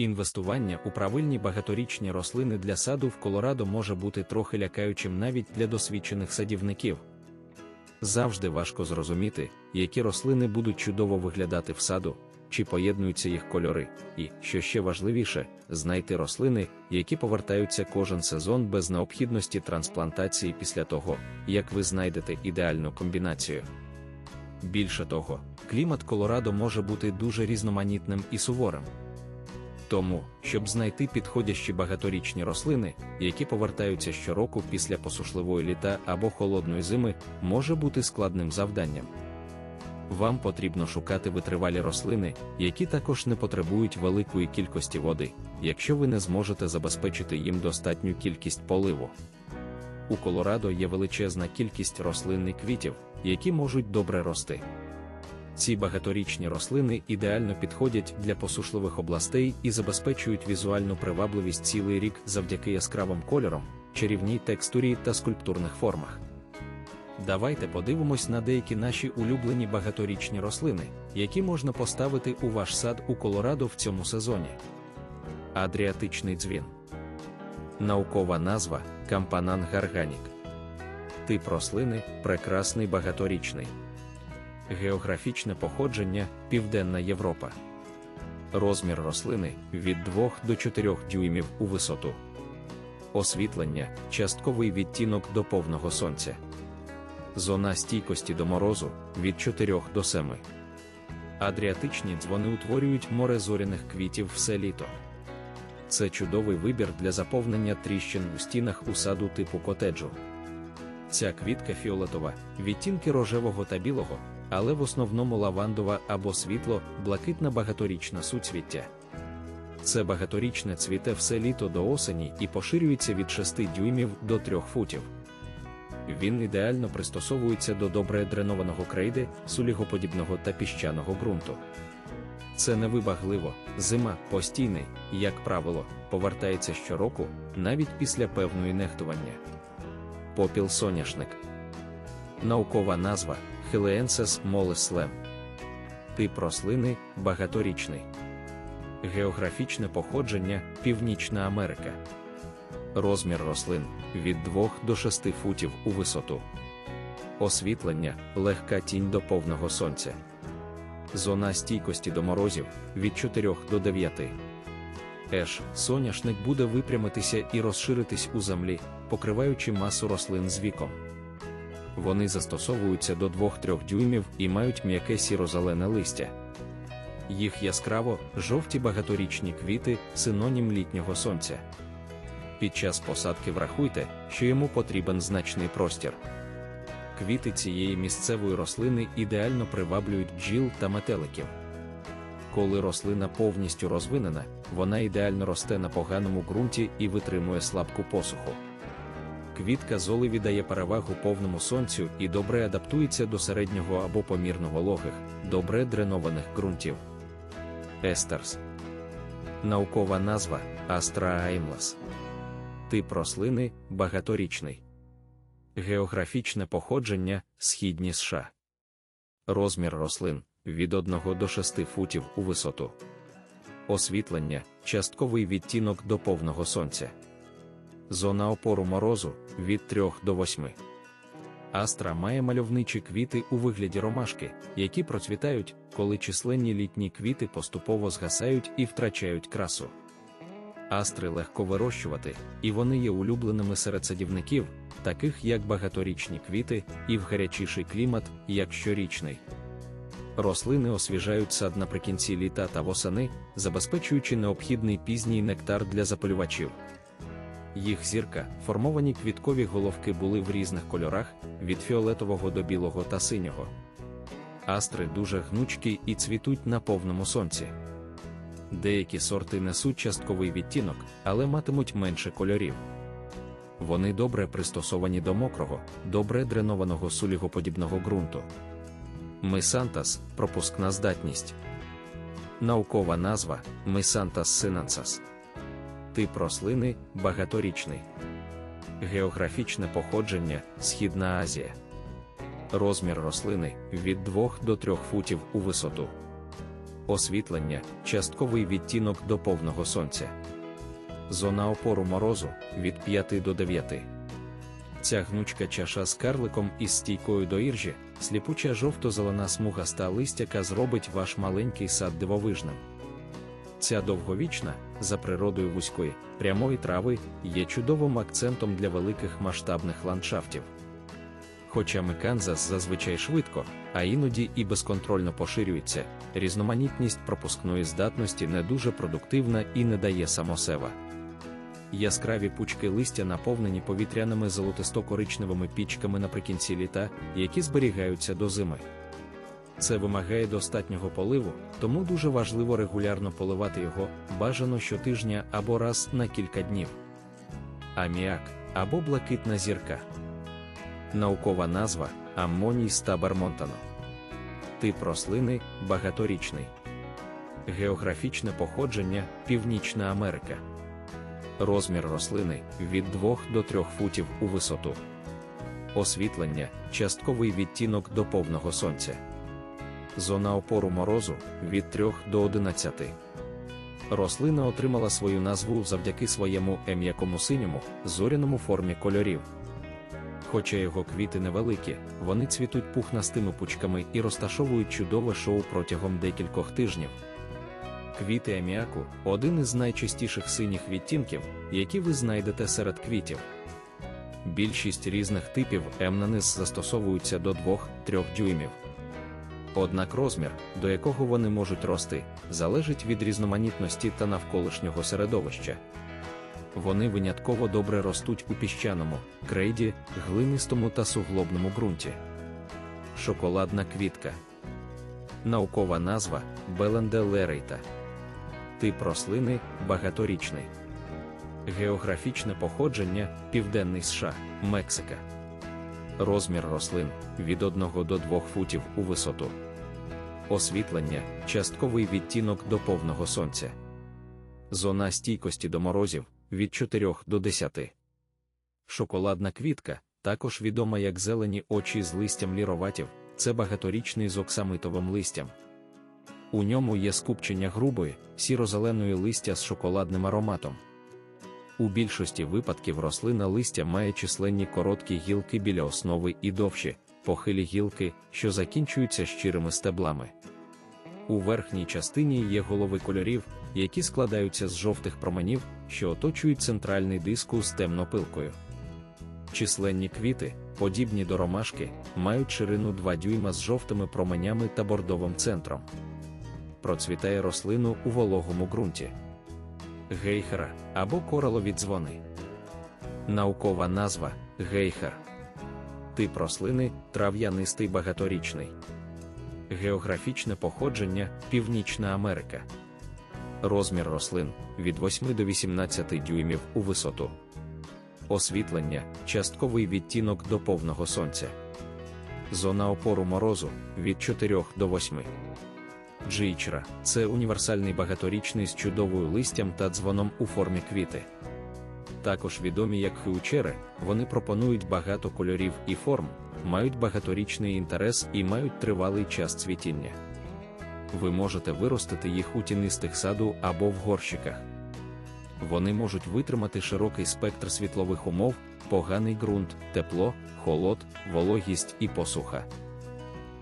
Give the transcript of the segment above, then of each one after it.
Інвестування у правильні багаторічні рослини для саду в Колорадо може бути трохи лякаючим навіть для досвідчених садівників. Завжди важко зрозуміти, які рослини будуть чудово виглядати в саду, чи поєднуються їх кольори, і, що ще важливіше, знайти рослини, які повертаються кожен сезон без необхідності трансплантації після того, як ви знайдете ідеальну комбінацію. Більше того, клімат Колорадо може бути дуже різноманітним і суворим. Тому, щоб знайти підходящі багаторічні рослини, які повертаються щороку після посушливої літа або холодної зими, може бути складним завданням. Вам потрібно шукати витривалі рослини, які також не потребують великої кількості води, якщо ви не зможете забезпечити їм достатню кількість поливу. У Колорадо є величезна кількість рослин і квітів, які можуть добре рости. Ці багаторічні рослини ідеально підходять для посушливих областей і забезпечують візуальну привабливість цілий рік завдяки яскравим кольорам, чарівній текстурі та скульптурних формах. Давайте подивимось на деякі наші улюблені багаторічні рослини, які можна поставити у ваш сад у Колорадо в цьому сезоні. Адріатичний дзвін. Наукова назва Кампанан гарганік. Тип рослини прекрасний багаторічний. Географічне походження Південна Європа. Розмір рослини від 2 до 4 дюймів у висоту. Освітлення частковий відтінок до повного сонця. Зона стійкості до морозу від 4 до 7. Адріатичні дзвони утворюють море зоряних квітів все літо. Це чудовий вибір для заповнення тріщин у стінах у саду типу котеджу. Ця квітка фіолетова, відтінки рожевого та білого, але в основному лавандова або світло, блакитна багаторічна суцвіття. Це багаторічне цвіте все літо до осені і поширюється від 6 дюймів до 3 футів. Він ідеально пристосовується до добре дренованого крейди, сулігоподібного та піщаного ґрунту. Це невибагливо, зима постійний, як правило, повертається щороку, навіть після певної нехтування. Попіл соняшник. Наукова назва Хилеенсес молеслем. Тип рослини багаторічний. Географічне походження Північна Америка. Розмір рослин від 2 до 6 футів у висоту. Освітлення легка тінь до повного сонця. Зона стійкості до морозів від 4 до 9. Еш, соняшник буде випрямитися і розширитись у землі, покриваючи масу рослин з віком. Вони застосовуються до 2-3 дюймів і мають м'яке сіро-зелене листя. Їх яскраво жовті багаторічні квіти синонім літнього сонця. Під час посадки врахуйте, що йому потрібен значний простір. Квіти цієї місцевої рослини ідеально приваблюють бджіл та метеликів. Коли рослина повністю розвинена, вона ідеально росте на поганому ґрунті і витримує слабку посуху. Квітка золи віддає перевагу повному сонцю і добре адаптується до середнього або помірно вологих, добре дренованих ґрунтів. Естерс. Наукова назва Астра Аймлес. Тип рослини багаторічний. Географічне походження Східні США. Розмір рослин від 1 до 6 футів у висоту. Освітлення частковий відтінок до повного сонця. Зона опору морозу від 3 до 8. Астра має мальовничі квіти у вигляді ромашки, які процвітають, коли численні літні квіти поступово згасають і втрачають красу. Астри легко вирощувати, і вони є улюбленими серед садівників, таких як багаторічні квіти, і в гарячіший клімат, як щорічний. Рослини освіжають сад наприкінці літа та восени, забезпечуючи необхідний пізній нектар для запалювачів. Їх зірка, формовані квіткові головки були в різних кольорах від фіолетового до білого та синього. Астри дуже гнучкі і цвітуть на повному сонці. Деякі сорти несуть частковий відтінок, але матимуть менше кольорів. Вони добре пристосовані до мокрого, добре дренованого сулігоподібного ґрунту. Мисантас пропускна здатність. Наукова назва Мисантас синансас. Тип рослини багаторічний. Географічне походження Східна Азія. Розмір рослини від 2 до 3 футів у висоту. освітлення, частковий відтінок до повного сонця. Зона опору морозу від 5 до 9. Ця гнучка чаша з карликом із стійкою до іржі, сліпуча жовто-зелена смугаста листяка зробить ваш маленький сад дивовижним. Ця довговічна, за природою вузької, прямої трави, є чудовим акцентом для великих масштабних ландшафтів. Хоча Миканзас зазвичай швидко, а іноді і безконтрольно поширюється, різноманітність пропускної здатності не дуже продуктивна і не дає самосева. Яскраві пучки листя наповнені повітряними золотисто-коричневими пічками наприкінці літа, які зберігаються до зими. Це вимагає достатнього поливу, тому дуже важливо регулярно поливати його, бажано щотижня або раз на кілька днів. Аміак або блакитна зірка. Наукова назва аммоній стабермонтано. Тип рослини багаторічний. Географічне походження Північна Америка. Розмір рослини від 2 до 3 футів у висоту. Освітлення частковий відтінок до повного сонця. Зона опору морозу від 3 до 11. Рослина отримала свою назву завдяки своєму ем'якому синьому, зоряному формі кольорів. Хоча його квіти невеликі, вони цвітуть пухнастими пучками і розташовують чудове шоу протягом декількох тижнів. Квіти аміаку один із найчастіших синіх відтінків, які ви знайдете серед квітів. Більшість різних типів емнанис застосовуються до 2-3 дюймів. Однак розмір, до якого вони можуть рости, залежить від різноманітності та навколишнього середовища. Вони винятково добре ростуть у піщаному, крейді, глинистому та суглобному ґрунті. Шоколадна квітка. Наукова назва Беленде лерейта. Тип рослини багаторічний. Географічне походження Південний США, Мексика. Розмір рослин від 1 до 2 футів у висоту. Освітлення частковий відтінок до повного сонця. Зона стійкості до морозів від 4 до 10. Шоколадна квітка, також відома як зелені очі з листям ліроватів, це багаторічний з оксамитовим листям. У ньому є скупчення грубої, сіро-зеленої листя з шоколадним ароматом. У більшості випадків рослина листя має численні короткі гілки біля основи і довші, похилі гілки, що закінчуються щирими стеблами. У верхній частині є голови кольорів, які складаються з жовтих променів, що оточують центральний диску з темнопилкою. Численні квіти, подібні до ромашки, мають ширину 2 дюйма з жовтими променями та бордовим центром. Процвітає рослину у вологому ґрунті. Гейхера або коралові дзвони. Наукова назва гейхер. Тип рослини трав'янистий багаторічний. Географічне походження Північна Америка. Розмір рослин від 8 до 18 дюймів у висоту. Освітлення частковий відтінок до повного сонця. Зона опору морозу від 4 до 8. Джичра це універсальний багаторічний з чудовою листям та дзвоном у формі квіти. Також відомі як хиучери, вони пропонують багато кольорів і форм, мають багаторічний інтерес і мають тривалий час цвітіння. Ви можете виростити їх у тінистих саду або в горщиках. Вони можуть витримати широкий спектр світлових умов, поганий ґрунт, тепло, холод, вологість і посуха.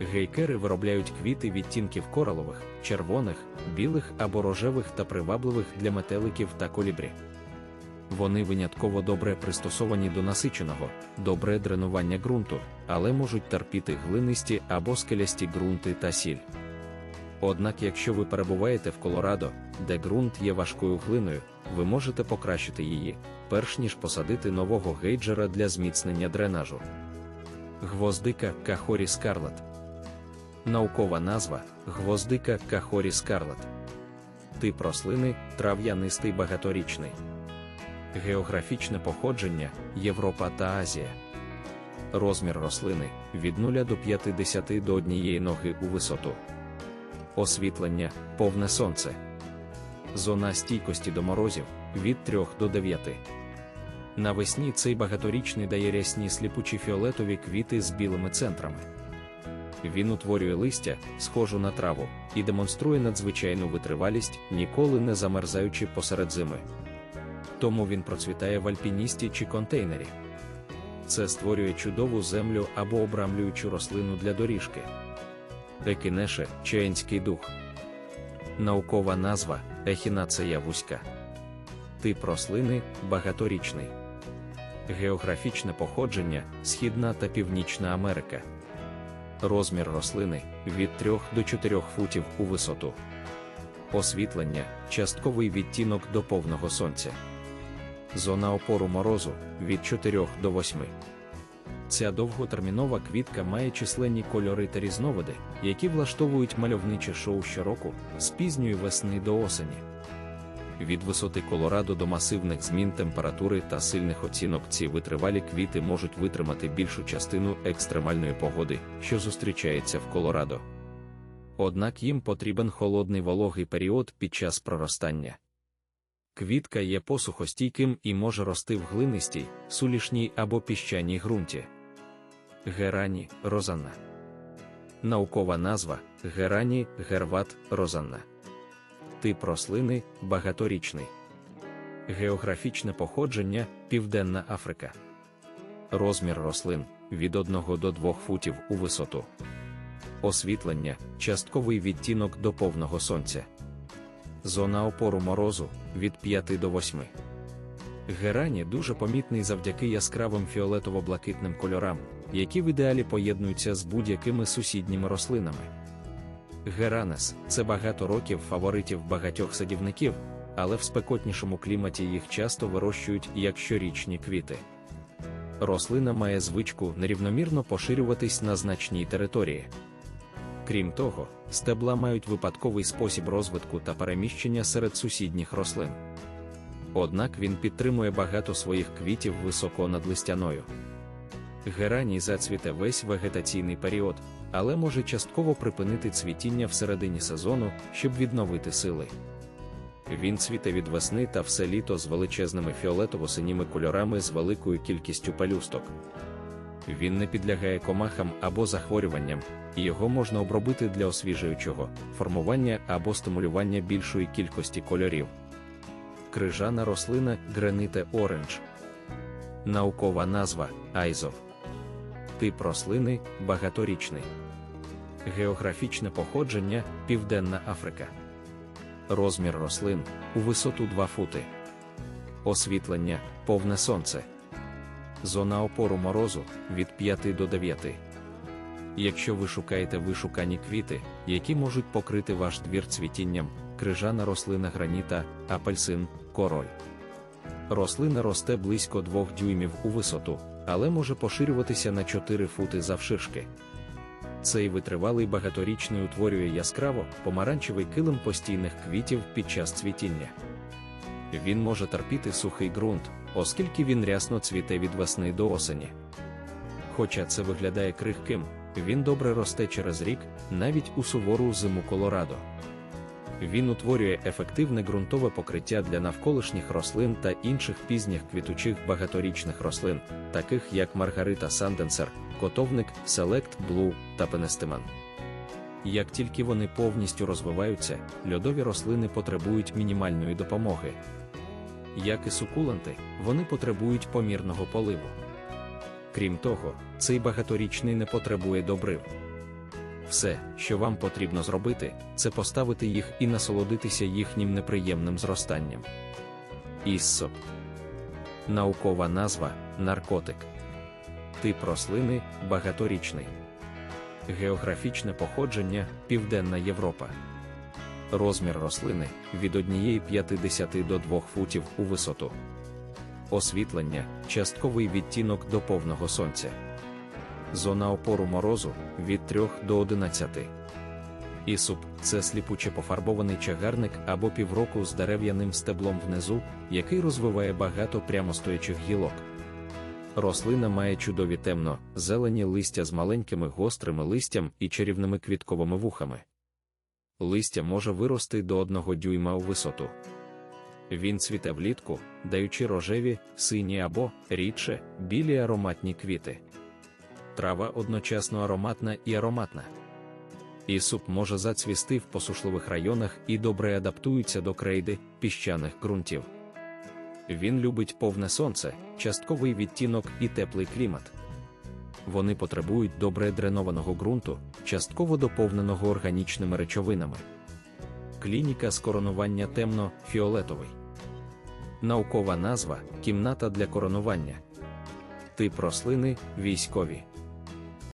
Гейкери виробляють квіти відтінків коралових, червоних, білих або рожевих та привабливих для метеликів та колібрі. Вони винятково добре пристосовані до насиченого, добре дренування ґрунту, але можуть терпіти глинисті або скелясті ґрунти та сіль. Однак, якщо ви перебуваєте в Колорадо, де ґрунт є важкою глиною, ви можете покращити її, перш ніж посадити нового гейджера для зміцнення дренажу. Гвоздика Кахорі Скарлет. Наукова назва гвоздика Кахорі Скарлет. Тип рослини трав'янистий багаторічний. Географічне походження Європа та Азія. Розмір рослини від 0 до 50 до однієї ноги у висоту. Освітлення повне сонце. Зона стійкості до морозів від 3 до 9. Навесні цей багаторічний дає рясні сліпучі фіолетові квіти з білими центрами. Він утворює листя, схожу на траву, і демонструє надзвичайну витривалість, ніколи не замерзаючи посеред зими. Тому він процвітає в альпіністі чи контейнері. Це створює чудову землю або обрамлюючу рослину для доріжки. Екінеше чаїнський дух. Наукова назва ехінацея вузька. Тип рослини багаторічний. Географічне походження Східна та Північна Америка. Розмір рослини від 3 до 4 футів у висоту. Освітлення частковий відтінок до повного сонця. Зона опору морозу від 4 до 8. Ця довготермінова квітка має численні кольори та різновиди, які влаштовують мальовниче шоу щороку з пізньої весни до осені. Від висоти Колорадо до масивних змін температури та сильних оцінок ці витривалі квіти можуть витримати більшу частину екстремальної погоди, що зустрічається в Колорадо. Однак їм потрібен холодний вологий період під час проростання. Квітка є посухостійким і може рости в глинистій, сулішній або піщаній ґрунті. Герані розанна. Наукова назва Герані герват розанна. Тип рослини багаторічний. Географічне походження Південна Африка. Розмір рослин від 1 до 2 футів у висоту. Освітлення частковий відтінок до повного сонця. Зона опору морозу від 5 до 8. Герані дуже помітний завдяки яскравим фіолетово-блакитним кольорам, які в ідеалі поєднуються з будь-якими сусідніми рослинами. Геранес це багато років фаворитів багатьох садівників, але в спекотнішому кліматі їх часто вирощують як щорічні квіти. Рослина має звичку нерівномірно поширюватись на значній території. Крім того, стебла мають випадковий спосіб розвитку та переміщення серед сусідніх рослин. Однак він підтримує багато своїх квітів високо над листяною. Гераній зацвіте весь вегетаційний період, але може частково припинити цвітіння всередині сезону, щоб відновити сили. Він цвіте від весни та все літо з величезними фіолетово-синіми кольорами з великою кількістю пелюсток. Він не підлягає комахам або захворюванням, і його можна обробити для освіжуючого, формування або стимулювання більшої кількості кольорів. Крижана рослина Грените Оранж. Наукова назва Айзов. Тип рослини багаторічний. Географічне походження Південна Африка. Розмір рослин у висоту 2 фути. Освітлення повне сонце. Зона опору морозу від 5 до 9. Якщо ви шукаєте вишукані квіти, які можуть покрити ваш двір цвітінням, крижана рослина граніта, апельсин, король. Рослина росте близько 2 дюймів у висоту, але може поширюватися на 4 фути завширшки. Цей витривалий багаторічний утворює яскраво помаранчевий килим постійних квітів під час цвітіння. Він може терпіти сухий ґрунт, оскільки він рясно цвіте від весни до осені. Хоча це виглядає крихким, він добре росте через рік, навіть у сувору зиму Колорадо. Він утворює ефективне ґрунтове покриття для навколишніх рослин та інших пізніх квітучих багаторічних рослин, таких як Маргарита Санденсер, котовник, Селект Блу та Пенестиман. Як тільки вони повністю розвиваються, льодові рослини потребують мінімальної допомоги. Як і сукуланти, вони потребують помірного поливу. Крім того, цей багаторічний не потребує добрив. Все, що вам потрібно зробити, це поставити їх і насолодитися їхнім неприємним зростанням. Іссоп. Наукова назва наркотик. Тип рослини багаторічний. Географічне походження Південна Європа. Розмір рослини від 1,5 до 2 футів у висоту. Освітлення частковий відтінок до повного сонця. Зона опору морозу від 3 до 11. Ісуп це сліпуче пофарбований чагарник або півроку з дерев'яним стеблом внизу, який розвиває багато прямостоячих гілок. Рослина має чудові темно, зелені листя з маленькими гострими листям і чарівними квітковими вухами. Листя може вирости до одного дюйма у висоту. Він цвіте влітку, даючи рожеві, сині або, рідше, білі ароматні квіти. Трава одночасно ароматна і ароматна. Ісуп може зацвісти в посушливих районах і добре адаптується до крейди піщаних ґрунтів. Він любить повне сонце, частковий відтінок і теплий клімат. Вони потребують добре дренованого ґрунту, частково доповненого органічними речовинами. Клініка з коронування темно-фіолетовий. Наукова назва кімната для коронування. Тип рослини військові.